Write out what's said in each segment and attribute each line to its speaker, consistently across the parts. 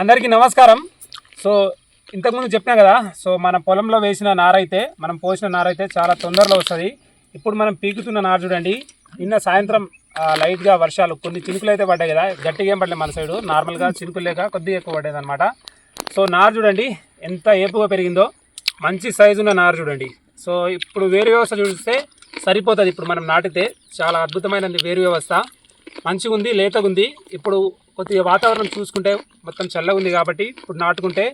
Speaker 1: అందరికీ నమస్కారం. సో ఇంతకుముందు చెప్పినా కదా సో మన పొలంలో వేసిన నారైతే మనం పోసిన నారైతే చాలా తొందరలో వస్తుంది. ఇప్పుడు మనం పీకుతున్న నారు చూడండి. నిన్న సాయంత్రం లైట్గా వర్షాలు కొన్ని చినుకులు అయితే పడ్డాయి కదా గట్టిగా ఏం పడలేదు మన సైడు. నార్మల్గా చినుకులు లేక కొద్దిగా ఎక్కువ పడ్డేదనమాట అనమాట సో నారు చూడండి ఎంత ఏపుగా పెరిగిందో మంచి సైజు ఉన్న నార చూడండి. సో ఇప్పుడు వేరు వ్యవస్థ చూస్తే సరిపోతుంది. ఇప్పుడు మనం నాటితే చాలా అద్భుతమైనది వేరు వ్యవస్థ. మంచిగా ఉంది లేతగా ఉంది ఇప్పుడు కొద్దిగా వాతావరణం చూసుకుంటే మొత్తం చల్లగా ఉంది కాబట్టి ఇప్పుడు నాటుకుంటే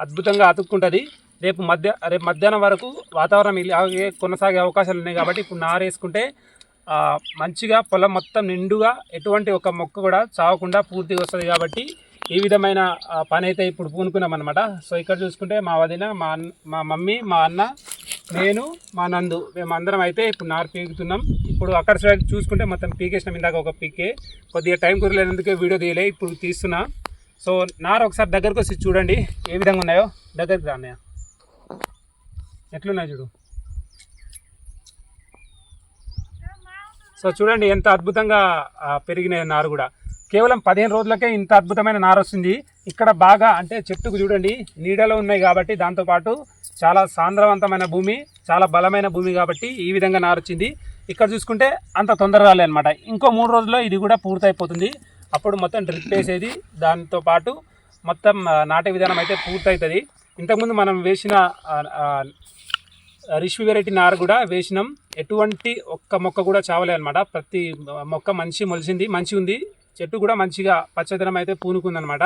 Speaker 1: అద్భుతంగా అతుక్కుంటుంది. రేపు మధ్య రేపు మధ్యాహ్నం వరకు వాతావరణం ఇలాగే కొనసాగే అవకాశాలు ఉన్నాయి కాబట్టి ఇప్పుడు నారేసుకుంటే మంచిగా పొలం మొత్తం నిండుగా ఎటువంటి ఒక మొక్క కూడా చావకుండా పూర్తిగా వస్తుంది కాబట్టి ఈ విధమైన పని అయితే ఇప్పుడు పూనుకున్నాం అనమాట సో ఇక్కడ చూసుకుంటే మా వదిన మా అన్న మా మమ్మీ మా అన్న నేను మా నందు మేము అందరం అయితే ఇప్పుడు నారు పీకుతున్నాం ఇప్పుడు అక్కడ సైడ్ చూసుకుంటే మొత్తం పీకేసినాం ఇందాక ఒక పీకే. కొద్దిగా టైం కుదరలేనందుకే వీడియో తీయలే ఇప్పుడు తీస్తున్నా. సో నారు ఒకసారి దగ్గరకు వచ్చి చూడండి ఏ విధంగా ఉన్నాయో. దగ్గరికి రాన్నయ్య ఎట్లున్నాయి చూడు. సో చూడండి ఎంత అద్భుతంగా పెరిగినాయి నారు కూడా. కేవలం పదిహేను రోజులకే ఇంత అద్భుతమైన నారు వస్తుంది. ఇక్కడ బాగా అంటే చెట్టుకు చూడండి నీడలో ఉన్నాయి కాబట్టి దాంతోపాటు చాలా సాంద్రవంతమైన భూమి చాలా బలమైన భూమి కాబట్టి ఈ విధంగా నారొచ్చింది ఇక్కడ చూసుకుంటే అంత తొందర అనమాట ఇంకో మూడు రోజుల్లో ఇది కూడా పూర్తయిపోతుంది. అప్పుడు మొత్తం డ్రిప్ వేసేది దాంతో పాటు మొత్తం నాటే విధానం అయితే పూర్తవుతుంది ఇంతకుముందు మనం వేసిన రిష్వి వెరైటీ నారు కూడా వేసినాం. ఎటువంటి ఒక్క మొక్క కూడా చావలే అనమాట ప్రతి మొక్క మంచి మొలిసింది మంచి ఉంది. చెట్టు కూడా మంచిగా పచ్చదనం అయితే పూనుకుందనమాట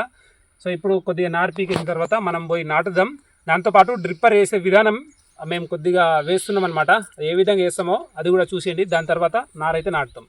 Speaker 1: సో ఇప్పుడు కొద్దిగా నారు పీకేసిన తర్వాత మనం పోయి నాటుదాం. దాంతోపాటు డ్రిప్పర్ వేసే విధానం మేము కొద్దిగా వేస్తున్నాం అనమాట ఏ విధంగా వేస్తామో అది కూడా చూసేయండి. దాని తర్వాత నారైతే నాటుతాం.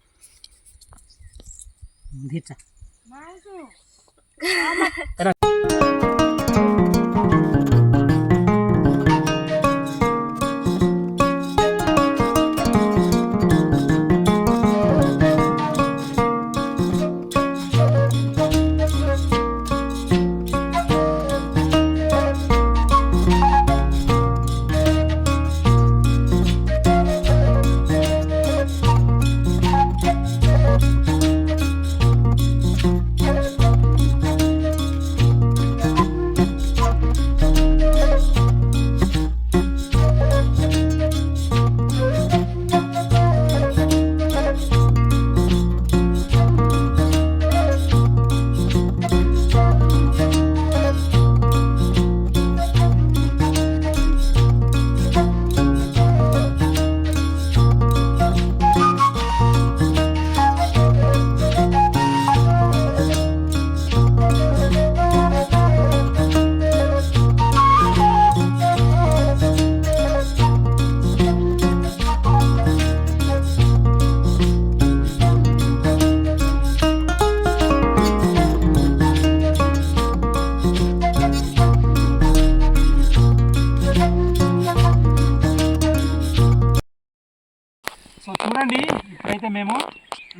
Speaker 1: అయితే మేము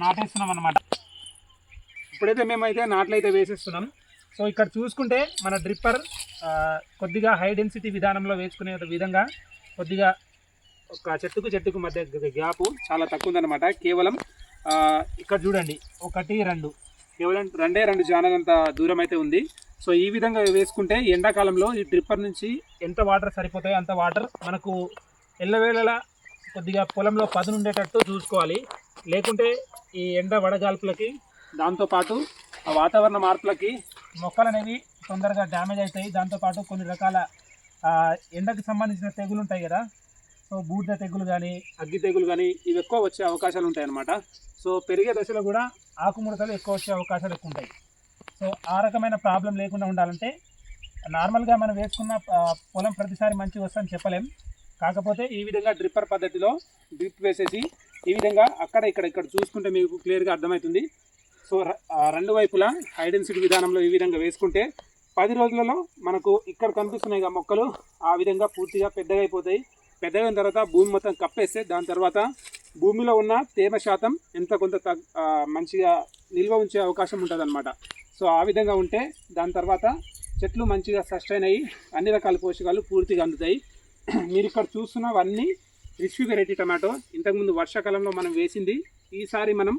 Speaker 1: నాటేస్తున్నాం అనమాట ఇప్పుడైతే మేమైతే నాట్లయితే వేసేస్తున్నాం. సో ఇక్కడ చూసుకుంటే మన డ్రిప్పర్ కొద్దిగా హై డెన్సిటీ విధానంలో వేసుకునే విధంగా కొద్దిగా ఒక చెట్టుకు చెట్టుకు మధ్య గ్యాప్ చాలా తక్కువ ఉందన్నమాట. కేవలం ఇక్కడ చూడండి ఒకటి రెండు. కేవలం రెండే రెండు జానలంత దూరం అయితే ఉంది. సో ఈ విధంగా వేసుకుంటే ఎండాకాలంలో ఈ డ్రిప్పర్ నుంచి ఎంత వాటర్ సరిపోతాయో అంత వాటర్ మనకు ఎల్లవేళలా కొద్దిగా పొలంలో పదును ఉండేటట్టు చూసుకోవాలి. లేకుంటే ఈ ఎండ వడగాల్పులకి దాంతోపాటు ఆ వాతావరణ మార్పులకి మొక్కలు అనేవి తొందరగా డ్యామేజ్ అవుతాయి. దాంతోపాటు కొన్ని రకాల ఎండకు సంబంధించిన తెగులు ఉంటాయి కదా. సో బూడిద తెగులు కానీ అగ్గి తెగులు కానీ ఇవి ఎక్కువ వచ్చే అవకాశాలు ఉంటాయి అన్నమాట. సో పెరిగే దశలో కూడా ఆకుముడతలు ఎక్కువ వచ్చే అవకాశాలు ఎక్కువ ఉంటాయి. సో ఆ రకమైన ప్రాబ్లం లేకుండా ఉండాలంటే నార్మల్గా మనం వేసుకున్న పొలం ప్రతిసారి మంచిగా వస్తుందని చెప్పలేం. కాకపోతే ఈ విధంగా డ్రిప్పర్ పద్ధతిలో డ్రిప్ వేసేసి ఈ విధంగా అక్కడ ఇక్కడ ఇక్కడ చూసుకుంటే మీకు క్లియర్గా అర్థమవుతుంది. సో రెండు వైపులా హైడెన్సిటీ విధానంలో ఈ విధంగా వేసుకుంటే పది రోజులలో మనకు ఇక్కడ కనిపిస్తున్నాయి కదా మొక్కలు ఆ విధంగా పూర్తిగా పెద్దగా అయిపోతాయి. పెద్దగా అయిన తర్వాత భూమి మొత్తం కప్పేస్తే దాని తర్వాత భూమిలో ఉన్న తేమ శాతం ఎంత కొంత తగ్ మంచిగా నిల్వ ఉంచే అవకాశం ఉంటుంది సో ఆ విధంగా ఉంటే దాని తర్వాత చెట్లు మంచిగా సస్టైన్ అయ్యి అన్ని రకాల పోషకాలు పూర్తిగా అందుతాయి. మీరు ఇక్కడ చూస్తున్నవన్నీ రిష్వి వెరైటీ టమాటో. ఇంతకుముందు వర్షాకాలంలో మనం వేసింది. ఈసారి మనం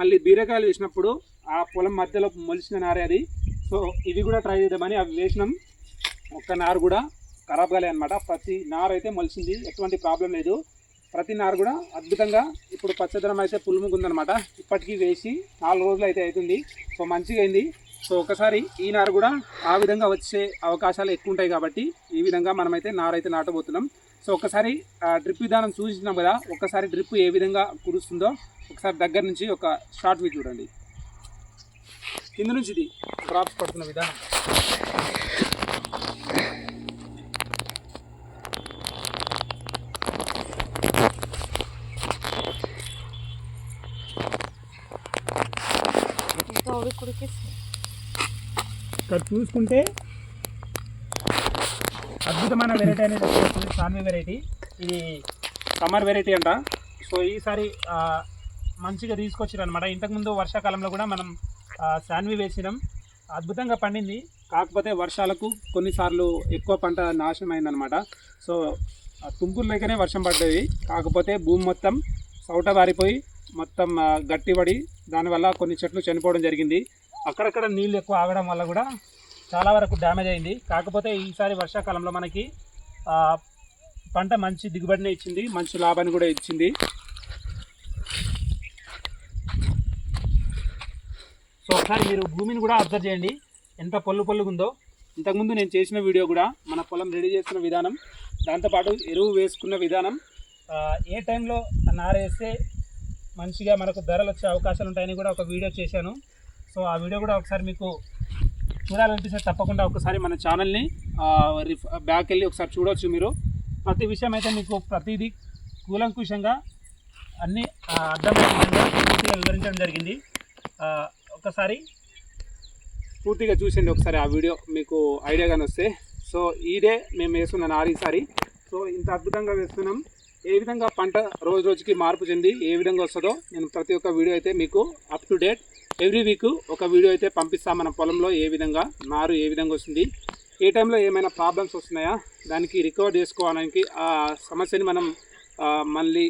Speaker 1: మళ్ళీ బీరకాయలు వేసినప్పుడు ఆ పొలం మధ్యలో మొలిచిన నారే అది. సో ఇవి కూడా ట్రై చేద్దామని అవి వేసినాం. ఒక్క నారు కూడా ఖరాబ్ కాలే అనమాట ప్రతి నారు అయితే మొలిసింది. ఎటువంటి ప్రాబ్లం లేదు. ప్రతి నారు కూడా అద్భుతంగా ఇప్పుడు పచ్చదనం అయితే పులుముకుందనమాట ఇప్పటికీ వేసి నాలుగు రోజులు అయితే అవుతుంది. సో మంచిగా అయింది. సో ఒకసారి ఈ నారు కూడా ఆ విధంగా వచ్చే అవకాశాలు ఎక్కువ ఉంటాయి కాబట్టి ఈ విధంగా మనమైతే నారు అయితే నాటబోతున్నాం. సో ఒకసారి డ్రిప్ విధానం చూసినాం కదా ఒకసారి డ్రిప్ ఏ విధంగా కురుస్తుందో ఒకసారి దగ్గర నుంచి ఒక షార్ట్ వ్యూ చూడండి. కింద నుంచి ఇది డ్రాప్స్ పడుతున్న విధానం. ఇక్కడ చూసుకుంటే అద్భుతమైన వెరైటీ అనేది వస్తుంది సాన్వి వెరైటీ ఇది సమ్మర్ వెరైటీ అంట. సో ఈసారి మంచిగా తీసుకొచ్చారు అనమాట ఇంతకుముందు వర్షాకాలంలో కూడా మనం శాన్వి వేసినాం. అద్భుతంగా పండింది. కాకపోతే వర్షాలకు కొన్నిసార్లు ఎక్కువ పంట నాశనం అయిందనమాట సో తుంపులు లేకనే వర్షం పడ్డది. కాకపోతే భూమి మొత్తం సౌట బారిపోయి మొత్తం గట్టిపడి దానివల్ల కొన్ని చెట్లు చనిపోవడం జరిగింది. అక్కడక్కడ నీళ్ళు ఎక్కువ ఆగడం వల్ల కూడా చాలా వరకు డ్యామేజ్ అయింది. కాకపోతే ఈసారి వర్షాకాలంలో మనకి పంట మంచి దిగుబడిని ఇచ్చింది మంచి లాభాన్ని కూడా ఇచ్చింది. సో ఒకసారి మీరు భూమిని కూడా అబ్జర్వ్ చేయండి. ఎంత పొల్లు పొల్లుగుందో ఇంతకుముందు నేను చేసిన వీడియో కూడా మన పొలం రెడీ చేసిన విధానం దాంతోపాటు ఎరువు వేసుకున్న విధానం ఏ టైంలో నారేస్తే మంచిగా మనకు ధరలు వచ్చే అవకాశాలు ఉంటాయని కూడా ఒక వీడియో చేశాను. సో ఆ వీడియో కూడా ఒకసారి మీకు చూడాలనిపిస్తే తప్పకుండా ఒకసారి మన ఛానల్ని బ్యాక్ వెళ్ళి ఒకసారి చూడవచ్చు మీరు. ప్రతి విషయం అయితే మీకు ప్రతిదీ కూలంకుషంగా అన్నీ ఆ, పూర్తిగా వివరించడం జరిగింది. ఒకసారి పూర్తిగా చూసండి ఒకసారి ఆ వీడియో మీకు ఐడియా కానీ వస్తే. సో ఇదే మేము వేస్తున్నాను నారు ఈసారి సో ఇంత అద్భుతంగా వేస్తున్నాం. ఏ విధంగా పంట రోజు రోజుకి మార్పు చెంది ఏ విధంగా వస్తుందో నేను ప్రతి ఒక్క వీడియో అయితే మీకు up to date every week ఒక వీడియో అయితే పంపిస్తాం మన పొలంలో ఏ విధంగా నారు ఏ విధంగా వస్తుంది. ఏ టైంలో ఏమైనా ప్రాబ్లమ్స్ వస్తున్నాయా? దానికి రికవర్ చేసుకోవడానికి ఆ సమస్యని మనం మళ్ళీ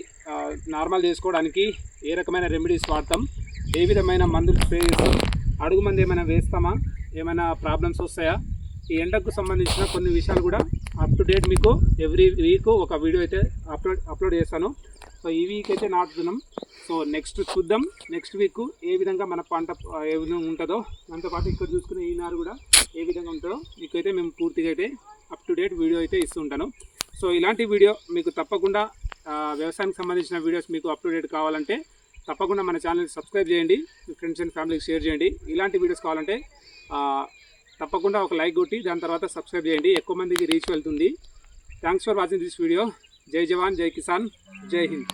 Speaker 1: నార్మల్ చేసుకోవడానికి ఏ రకమైన రెమెడీస్ వాడతాం? ఏ విధమైన మందులు స్ప్రే చేస్తాం? అడుగు మంది ఏమైనా వేస్తామా? ఏమైనా ప్రాబ్లమ్స్ వస్తాయా? ఈ ఎండకు సంబంధించిన కొన్ని విషయాలు కూడా అప్ టు డేట్ మీకు ఎవ్రీ వీక్ ఒక వీడియో అయితే అప్లోడ్ అప్లోడ్ చేస్తాను. సో ఈ వీక్ అయితే నాటుతున్నాం సో నెక్స్ట్ చూద్దాం. నెక్స్ట్ వీక్ ఏ విధంగా మన పంట ఏ విధంగా ఉంటుందో. దాంతోపాటు ఇక్కడ చూసుకునే ఈ నారు కూడా ఏ విధంగా ఉంటుందో మీకైతే మేము పూర్తిగా అయితే అప్ టు డేట్ వీడియో అయితే ఇస్తూ ఉంటాను. సో ఇలాంటి వీడియో మీకు తప్పకుండా వ్యవసాయానికి సంబంధించిన వీడియోస్ మీకు అప్ టు డేట్ కావాలంటే తప్పకుండా మన ఛానల్ సబ్స్క్రైబ్ చేయండి. మీ ఫ్రెండ్స్ అండ్ ఫ్యామిలీకి షేర్ చేయండి. ఇలాంటి వీడియోస్ కావాలంటే తప్పకుండా ఒక లైక్ కొట్టి దాని తర్వాత సబ్స్క్రైబ్ చేయండి. ఎక్కువ మందికి రీచ్ వెళ్తుంది. Thanks for watching this video జై జవాన్ జై కిసాన్ జై హింద్.